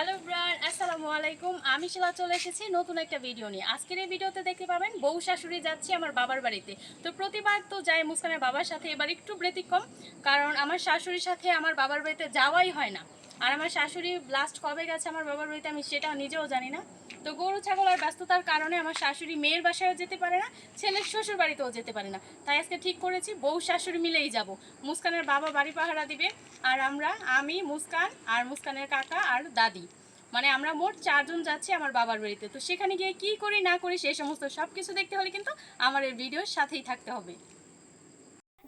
Hello bran, আসসালামু আলাইকুম। আমি শিলা চলে এসেছি নতুন একটা ভিডিও নিয়ে। আজকের এই ভিডিওতে দেখতে পাবেন বউ শাশুড়ি যাচ্ছি আমার বাবার বাড়িতে। তো প্রতিবার তো যাই মুস্কানের বাবার সাথে, এবার একটু ব্যতিক্রম, কারণ আমার শাশুড়ির সাথে আমার বাবার বাড়িতে যাওয়াই হয় না। আর আমার শাশুড়ি লাস্ট কবে গেছে আমার বাবার বাড়িতে আমি সেটা নিজেও জানি না। তো গরু, ছাগল আর ব্যস্ততার কারণে আমার শাশুড়ি মেয়ের বাসায়ও যেতে পারে না, ছেলের শ্বশুর বাড়িতেও যেতে পারে না। তাই আজকে ঠিক করেছি, বউ, শাশুড়ি মিলেই যাব। মুস্কানের বাবা বাড়ি পাহারা দিবে, আর আমরা, আমি, মুস্কান, আর মুস্কানের কাকা আর দাদি। মানে আমরা মোট চারজন যাচ্ছি আমার বাবার বাড়িতে। তো সেখানে গিয়ে কি করি, না করি সেই সমস্ত সব কিছু দেখতে হলে কিন্তু আমার এই ভিডিওর সাথেই থাকতে হবে।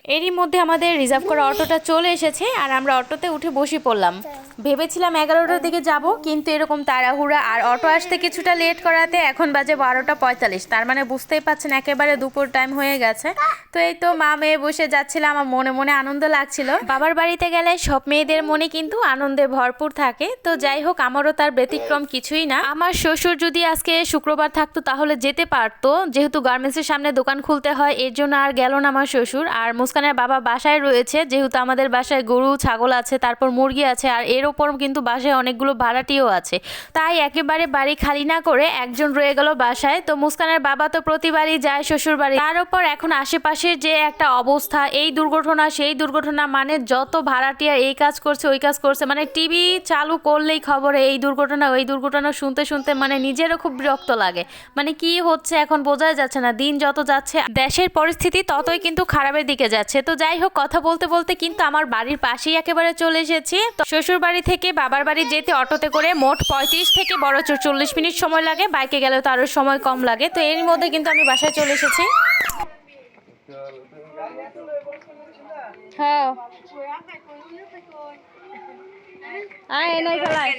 এরই মধ্যে আমাদের রিজার্ভ করা অটোটা চলে এসেছে আর আমরা অটোতে উঠে বসে পড়লাম। ভেবেছিলাম এগারোটার দিকে যাব কিন্তু এরকম তাড়াহুড়া আর অটো আসতে কিছুটা লেট করাতে এখন বাজে বারোটা পঁয়তাল্লিশ। তার মানে বুঝতেই পাচ্ছেন একেবারে দুপুর টাইম হয়ে গেছে। তো এই তো মা মেয়ে বসে যাচ্ছিলাম আমার মনে মনে আনন্দ লাগছিল। বাবার বাড়িতে গেলে সব মেয়েদের মনে কিন্তু আনন্দে ভরপুর থাকে। তো যাই হোক আমারও তার ব্যতিক্রম কিছুই না। আমার শ্বশুর যদি আজকে শুক্রবার থাকতো তাহলে যেতে পারতো। যেহেতু গার্মেন্টসের সামনে দোকান খুলতে হয় এর জন্য আর গেল না আমার শ্বশুর। আর মুস্কানের বাবা বাসায় রয়েছে, যেহেতু আমাদের বাসায় গরু, ছাগল আছে, তারপর মুরগি আছে, আর এর ওপর কিন্তু বাসায় অনেকগুলো ভাড়াটিও আছে। তাই একেবারে বাড়ি খালি না করে একজন রয়ে গেল বাসায়। তো মুস্কানের বাবা তো প্রতিবারই যায় শ্বশুর বাড়ি তার উপর এখন আশেপাশের যে একটা অবস্থা, এই দুর্ঘটনা, সেই দুর্ঘটনা মানে যত ভাড়াটিয়া এই কাজ করছে, ওই কাজ করছে। মানে টিভি চালু করলেই খবরে, এই দুর্ঘটনা, ওই দুর্ঘটনা শুনতে শুনতে মানে নিজেরও খুব বিরক্ত লাগে। মানে কি হচ্ছে এখন বোঝাই যাচ্ছে না। দিন যত যাচ্ছে, দেশের পরিস্থিতি ততই কিন্তু খারাপের দিকে যাচ্ছে। তো যাই হোক কথা বলতে বলতে কিন্তু আমার বাড়ির পাশেই একেবারে চলে এসেছি। তো শ্বশুর বাড়ি থেকে বাবার বাড়ি যেতে অটোতে করে মোট পঁয়ত্রিশ থেকে বড় চল্লিশ মিনিট সময় লাগে। বাইকে গেলে তো আরও সময় কম লাগে। তো এর মধ্যে কিন্তু আমি বাসায় চলে এসেছি। হ্যাঁ। আয় নাই খেলায়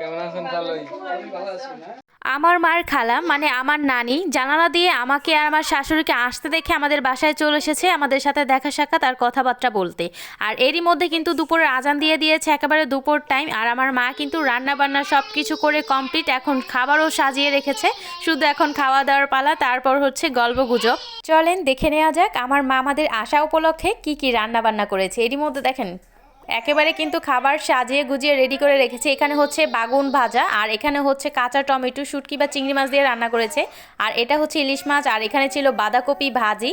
কেমন আছেন? ভালোই আমার মার খালা মানে আমার নানি, জানালা দিয়ে আমাকে আর আমার শাশুড়িকে আসতে দেখে আমাদের বাসায় চলে এসেছে আমাদের সাথে দেখা সাক্ষাৎ আর কথাবার্তা বলতে। আর এরই মধ্যে কিন্তু দুপুরের আজান দিয়ে দিয়েছে একেবারে দুপুর টাইম আর আমার মা কিন্তু রান্না বান্না সব কিছু করে কমপ্লিট এখন খাবারও সাজিয়ে রেখেছে। শুধু এখন খাওয়া দাওয়ার পালা, তারপর হচ্ছে গল্প গুজব চলেন দেখে নেওয়া যাক আমার মা আমাদের আসা উপলক্ষে কি কি রান্না বান্না করেছে। এরই মধ্যে দেখেন। একেবারে কিন্তু খাবার সাজিয়ে গুজিয়ে রেডি করে রেখেছে। এখানে হচ্ছে বাগুন ভাজা, আর এখানে হচ্ছে কাঁচা টমেটো, শুটকি বা চিংড়ি মাছ দিয়ে রান্না করেছে। আর এটা হচ্ছে ইলিশ মাছ, আর এখানে ছিল বাঁধাকপি ভাজি।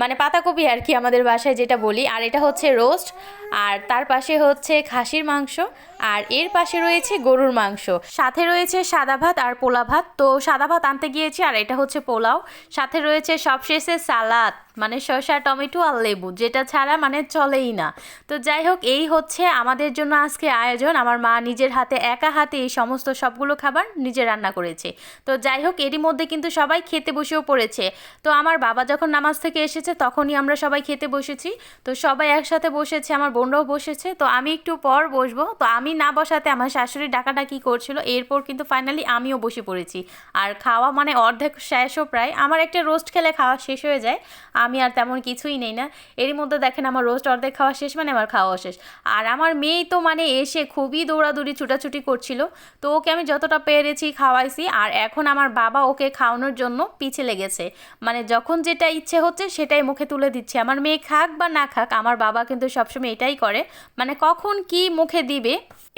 মানে পাতাকপি আর কি আমাদের বাসায় যেটা বলি। আর এটা হচ্ছে রোস্ট আর তার পাশে হচ্ছে খাসির মাংস, আর এর পাশে রয়েছে গরুর মাংস। সাথে রয়েছে সাদা ভাত আর পোলা ভাত। তো সাদা ভাত আনতে গিয়েছি, আর এটা হচ্ছে পোলাও। সাথে রয়েছে সবশেষে সালাদ মানে শসা, টমেটো আর লেবু, যেটা ছাড়া মানে চলেই না। তো যাই হোক, এই হচ্ছে আমাদের জন্য আজকে আয়োজন। আমার মা নিজের হাতে, একা হাতে এই সমস্ত সবগুলো খাবার নিজে রান্না করেছে। তো যাই হোক, এরই মধ্যে কিন্তু সবাই খেতে বসেও পড়েছে। তো আমার বাবা যখন নামাজ থেকে এসেছে তখনই আমরা সবাই খেতে বসেছি। তো সবাই একসাথে বসেছে, আমার বোনরাও বসেছে। তো আমি একটু পর বসবো। তো আমি না বসাতে আমার শাশুড়ি ডাকাডাকি করছিল। এরপর কিন্তু ফাইনালি আমিও বসে পড়েছি। আর খাওয়া মানে অর্ধেক শেষও প্রায়। আমার একটা রোস্ট খেলে খাওয়া শেষ হয়ে যায়। আমি আর তেমন কিছুই নেই না। এরই মধ্যে দেখেন আমার রোস্ট অর্ধেক খাওয়া শেষ মানে আমার খাওয়া শেষ। আর আমার মেয়েই তো মানে এসে খুবই দৌড়াদৌড়ি, ছুটাছুটি করছিল। তো ওকে আমি যতটা পেরেছি খাওয়াইছি। আর এখন আমার বাবা ওকে খাওয়ানোর জন্য পিছে লেগেছে। মানে যখন যেটা ইচ্ছে হচ্ছে সেটাই মুখে তুলে দিচ্ছে। আমার মেয়ে খাক বা না খাক, আমার বাবা কিন্তু সবসময় এটাই করে। মানে কখন কি মুখে দিবে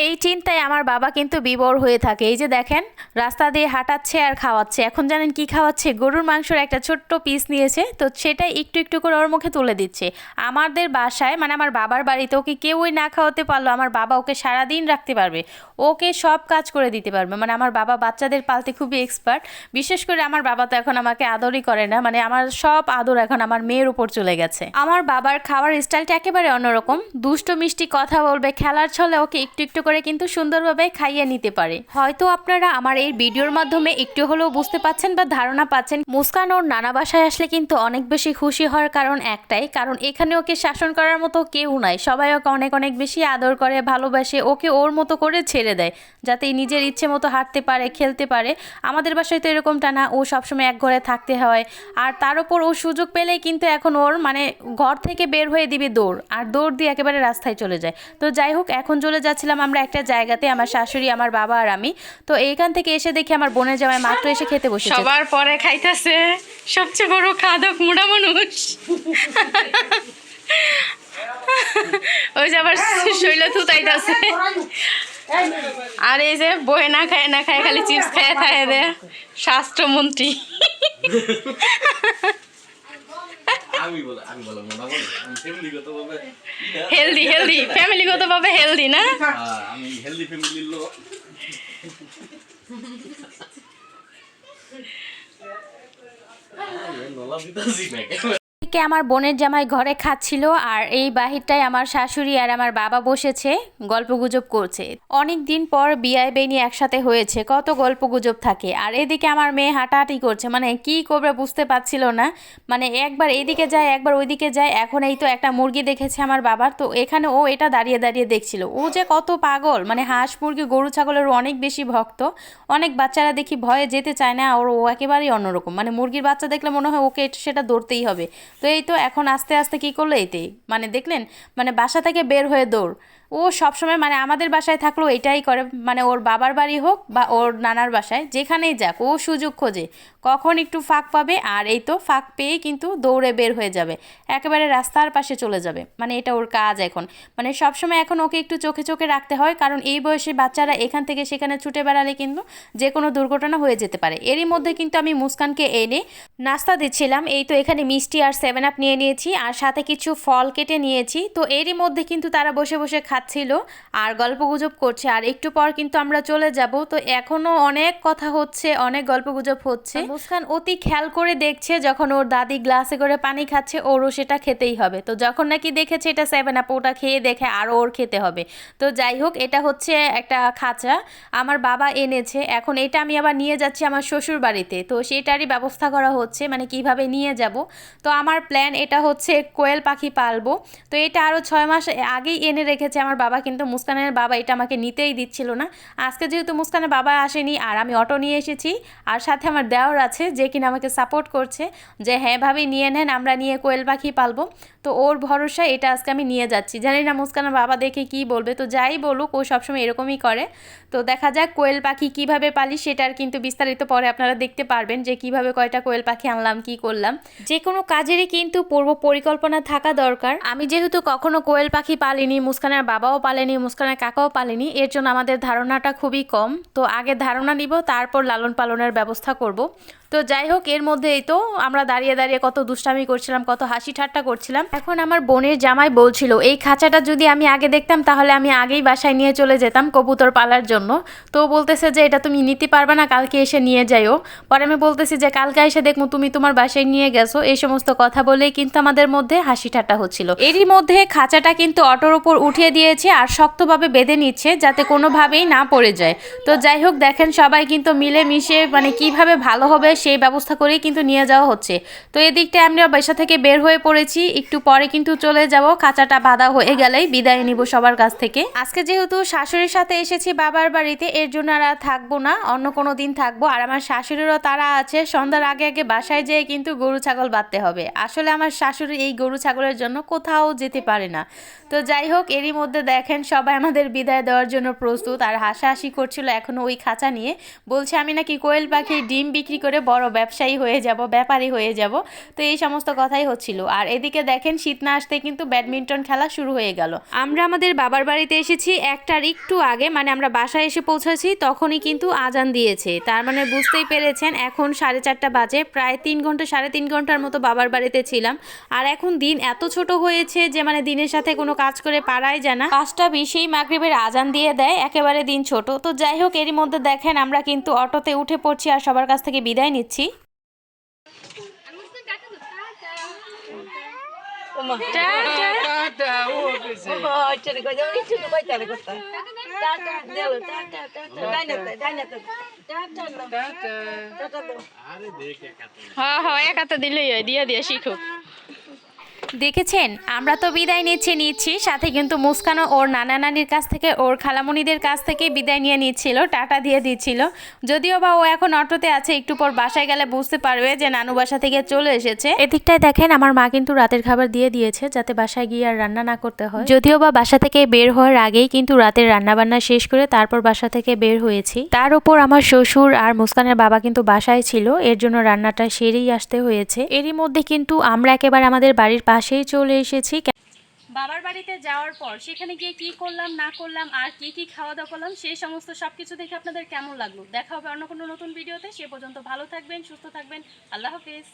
এই চিন্তায় আমার বাবা কিন্তু বিবর হয়ে থাকে। এই যে দেখেন, রাস্তা দিয়ে হাঁটাচ্ছে আর খাওয়াচ্ছে। এখন জানেন কি খাওয়াচ্ছে? গরুর মাংসের একটা ছোট্ট পিস নিয়েছে, তো সেটাই একটু একটু করে ওর মুখে তুলে দিচ্ছে। আমাদের বাসায় মানে আমার বাবার বাড়িতে ওকে কেউই না খাওয়াতে পারল আমার বাবা ওকে সারাদিন রাখতে পারবে। ওকে সব কাজ করে দিতে পারবে। মানে আমার বাবা বাচ্চাদের পালতে খুবই এক্সপার্ট বিশেষ করে আমার বাবা তো এখন আমাকে আদরই করে না। মানে আমার সব আদর এখন আমার মেয়ের উপর চলে গেছে। আমার বাবার খাওয়ার স্টাইলটা একেবারে অন্যরকম। দুষ্ট মিষ্টি কথা বলবে, খেলার ছলে ওকে একটু একটু করে কিন্তু সুন্দরভাবে খাইয়ে নিতে পারে। হয়তো আপনারা আমার এই ভিডিওর মাধ্যমে একটু হলেও বুঝতে পাচ্ছেন বা ধারণা পাচ্ছেন, মুস্কান ওর নানা বাসায় আসলে কিন্তু অনেক বেশি খুশি হওয়ার কারণ একটাই, কারণ এখানে ওকে শাসন করার মতো কেউ নাই। সবাই ওকে অনেক অনেক বেশি আদর করে, ভালোবাসে, ওকে ওর মতো করে ছেড়ে দেয়, যাতে নিজের ইচ্ছে মতো হাঁটতে পারে, খেলতে পারে। আমাদের বাসায় তো এরকমটা না, ও সবসময় এক ঘরে থাকতে হয়। আর তার উপর ও সুযোগ পেলেই কিন্তু এখন ওর মানে ঘর থেকে বের হয়ে দিবে দৌড়, আর দৌড় দিয়ে একেবারে রাস্তায় চলে যায়। তো যাই হোক, এখন চলে যাচ্ছিলাম আমরা একটা জায়গাতে, আমার শাশুড়ি, আমার বাবা আর আমি। তো এইখান থেকে এসে দেখি আমার বোনের জামাই মাত্র এসে খেতে বসেছে। সবার পরে খাইতেছে। সবচেয়ে বড় খাদক মুড়া মানুষ। ওই যে আবার শৈল থুতাইতেছে। আর এই যে বয়ে না খায় না খায়, খালি চিপস খায় খায় দে। স্বাস্থ্যমন্ত্রী। আমি বলে আমি বললাম না বলে। আমি ফ্যামিলিগত ভাবে হেলদি হেলদি ফ্যামিলিগতভাবে হেলদি না আমি হেলদি ফ্যামিলির লোক। নলা দিতাছি না এদিকে আমার বোনের জামাই ঘরে খাচ্ছিল আর এই বাহিরটায় আমার শাশুড়ি আর আমার বাবা বসেছে, গল্পগুজব করছে। অনেক দিন পর বিয়ায় বেনি একসাথে হয়েছে, কত গল্পগুজব থাকে। আর এদিকে আমার মেয়ে হাঁটাহাঁটি করছে মানে কি করবে বুঝতে পারছিল না। মানে একবার এইদিকে যায়, একবার ওইদিকে যায়, এখন এই তো একটা মুরগি দেখেছে আমার বাবার, তো এখানে ও এটা দাঁড়িয়ে দাঁড়িয়ে দেখছিল। ও যে কত পাগল মানে হাঁস মুরগি, গরু, ছাগলের অনেক বেশি ভক্ত। অনেক বাচ্চারা দেখি ভয়ে যেতে চায় না, ওর ও একেবারেই অন্যরকম। মানে মুরগির বাচ্চা দেখলে মনে হয় ওকে সেটা ধরতেই হবে। তো এই তো এখন আস্তে আস্তে কি করল এতেই? মানে দেখলেন? মানে বাসা থেকে বের হয়ে দৌড়। ও সবসময় মানে আমাদের বাসায় থাকলেও এটাই করে মানে ওর বাবার বাড়ি হোক বা ওর নানার বাসায়, যেখানেই যাক, ও সুযোগ খোঁজে। কখন একটু ফাঁক পাবে, আর এই তো ফাঁক পেয়েই কিন্তু দৌড়ে বের হয়ে যাবে। একেবারে রাস্তার পাশে চলে যাবে। মানে এটা ওর কাজ এখন। মানে সবসময় এখন ওকে একটু চোখে চোখে রাখতে হয়, কারণ এই বয়সে বাচ্চারা এখান থেকে সেখানে ছুটে বেড়ালে কিন্তু যে কোনো দুর্ঘটনা হয়ে যেতে পারে। এরই মধ্যে কিন্তু আমি মুস্কানকে এনে নাস্তা দিচ্ছিলাম। এই তো এখানে মিষ্টি আর সেভেন আপ নিয়ে নিয়েছি, আর সাথে কিছু ফল কেটে নিয়েছি। তো এরই মধ্যে কিন্তু তারা বসে বসে খাচ্ছিল, আর গল্পগুজব করছে। আর একটু পর কিন্তু আমরা চলে যাব। তো এখনও অনেক কথা হচ্ছে, অনেক গল্পগুজব হচ্ছে। মুস্কান অতি খেয়াল করে দেখছে, যখন ওর দাদি গ্লাসে করে পানি খাচ্ছে, ওরও সেটা খেতেই হবে। তো যখন নাকি দেখেছে এটা সেভেন আপ ওটা খেয়ে দেখে আরও ওর খেতে হবে। তো যাই হোক, এটা হচ্ছে একটা খাঁচা। আমার বাবা এনেছে, এখন এটা আমি আবার নিয়ে যাচ্ছি আমার শ্বশুর বাড়িতে। তো সেটারই ব্যবস্থা করা হচ্ছে মানে কীভাবে নিয়ে যাব। তো আমার প্ল্যান এটা হচ্ছে কোয়েল পাখি পালবো। তো এটা আরও ছয় মাস আগেই এনে রেখেছে আমার বাবা কিন্তু মুস্কানের বাবা, এটা আমাকে নিতেই দিচ্ছিল না। আজকে যেহেতু মুস্কানের বাবা আসেনি আর আমি অটো নিয়ে এসেছি, আর সাথে আমার দেওর আছে যে কিনা আমাকে সাপোর্ট করছে যে হ্যাঁ ভাবি, নিয়ে নেন, আমরা নিয়ে কোয়েল পাখি পালবো। তো ওর ভরসায় এটা আজকে আমি নিয়ে যাচ্ছি। জানি না মুস্কানের বাবা দেখে কি বলবে, তো যাই বলুক, ও সবসময় এরকমই করে। তো দেখা যাক কোয়েল পাখি কীভাবে পালি, সেটার কিন্তু বিস্তারিত পরে আপনারা দেখতে পারবেন যে কীভাবে কয়টা কোয়েল পাখি আনলাম, কি করলাম। যে কোনো কাজেরই কিন্তু পূর্ব পরিকল্পনা থাকা দরকার। আমি যেহেতু কখনো কোয়েল পাখি পালিনি, মুস্কানের বাবাও পালেনি, মুস্কানের কাকাও পালেনি, এর জন্য আমাদের ধারণাটা খুবই কম। তো আগে ধারণা নিব, তারপর লালন পালনের ব্যবস্থা করব। তো যাই হোক, এর মধ্যেই তো আমরা দাঁড়িয়ে দাঁড়িয়ে কত দুষ্টামি করছিলাম, কত হাসি ঠাট্টা করছিলাম। এখন আমার বোনের জামাই বলছিল, এই খাঁচাটা যদি আমি আগে দেখতাম, তাহলে আমি আগেই বাসায় নিয়ে চলে যেতাম কবুতর পালার জন্য। তো বলতেছে যে, এটা তুমি নিতে পারবে না, কালকে এসে নিয়ে যাইও। পরে আমি বলতেছি যে, কালকে এসে দেখব, তুমি তোমার বাসায় নিয়ে গেছো। এই সমস্ত কথা বলেই কিন্তু আমাদের মধ্যে হাসি ঠাট্টা হচ্ছিল। এরই মধ্যে খাঁচাটা কিন্তু অটোর উপর উঠিয়ে দিয়েছে আর শক্তভাবে বেঁধে নিচ্ছে যাতে কোনোভাবেই না পড়ে যায়। তো যাই হোক, দেখেন সবাই কিন্তু মিলে মিশে মানে কীভাবে ভালো হবে সেই ব্যবস্থা করেই কিন্তু নিয়ে যাওয়া হচ্ছে। তো এদিকটা আমরা বাসা থেকে বের হয়ে পড়েছি। একটু পরে কিন্তু চলে যাব। খাঁচাটা বাঁধা হয়ে গেলেই বিদায় নিব সবার কাছ থেকে। আজকে যেহেতু শাশুড়ির সাথে এসেছি বাবার বাড়িতে, এর জন্য আর থাকব না। অন্য কোনো দিন থাকব। আর আমার শাশুড়িরও তারা আছে। সন্ধ্যার আগে আগে বাসায় যেয়ে কিন্তু গরু, ছাগল বাঁধতে হবে। আসলে আমার শাশুড়ি এই গরু, ছাগলের জন্য কোথাও যেতে পারে না। তো যাই হোক, এরই মধ্যে দেখেন, সবাই আমাদের বিদায় দেওয়ার জন্য প্রস্তুত। আর হাসাহাসি করছিল এখনও ওই খাঁচা নিয়ে। বলছে, আমি নাকি কোয়েল পাখির ডিম বিক্রি করে বড় ব্যবসায়ী হয়ে যাব, ব্যাপারী হয়ে যাব। তো এই সমস্ত কথাই হচ্ছিল। আর এদিকে দেখেন, শীত না আসতে কিন্তু ব্যাডমিন্টন খেলা শুরু হয়ে গেল। আমরা আমাদের বাবার বাড়িতে এসেছি একটার একটু আগে মানে আমরা বাসায় এসে পৌঁছেছি, তখনই কিন্তু আজান দিয়েছে। তার মানে বুঝতেই পেরেছেন, এখন সাড়ে চারটা বাজে, প্রায় তিন ঘণ্টা, সাড়ে তিন ঘণ্টার মতো বাবার বাড়িতে ছিলাম। আর এখন দিন এত ছোট হয়েছে যে মানে দিনের সাথে কোনো কাজ করে পারাই যায় না। পাঁচটা বিশেই মাগরিবের আজান দিয়ে দেয় একেবারে দিন ছোট তো যাই হোক এরই মধ্যে দেখেন আমরা কিন্তু অটোতে উঠে পড়ছি আর সবার কাছ থেকে বিদায় নিচ্ছি হ্যাঁ হ্যাঁ এক হাতে দিলেই হয় দিয়ে দিয়ে শিখুক দেখেছেন? আমরা তো বিদায় নিচ্ছে, নিচ্ছি। সাথে কিন্তু মুস্কানও ওর নানা নানির কাছ থেকে, ওর খালামণিদের কাছ থেকে বিদায় নিয়ে নিচ্ছিল, টাটা দিয়ে দিচ্ছিল। যদিও বা ও এখন অটোতে আছে, একটু পর বাসায় গেলে বুঝতে পারবে যে নানু বাসা থেকে চলে এসেছে। এদিকটায় দেখেন, আমার মা কিন্তু রাতের খাবার দিয়ে দিয়েছে, যাতে বাসায় গিয়ে আর রান্না না করতে হয়। যদিও বা বাসা থেকে বের হওয়ার আগেই কিন্তু রাতের রান্না বান্না শেষ করে তারপর বাসা থেকে বের হয়েছি। তার উপর আমার শ্বশুর আর মুস্কানের বাবা কিন্তু বাসায় ছিল, এর জন্য রান্নাটা সেরেই আসতে হয়েছে। এরই মধ্যে কিন্তু আমরা একেবারে আমাদের বাড়ির পাশেই চলে এসেছি। বাবার বাড়িতে যাওয়ার পর সেখানে গিয়ে কি করলাম, না করলাম, আর কি কি খাওয়া দাওয়া করলাম, সেই সমস্ত সব কিছু দেখে আপনাদের কেমন লাগল? দেখা হবে অন্য কোনো নতুন ভিডিওতে। সে পর্যন্ত ভালো থাকবেন, সুস্থ থাকবেন। আল্লাহ হাফিজ।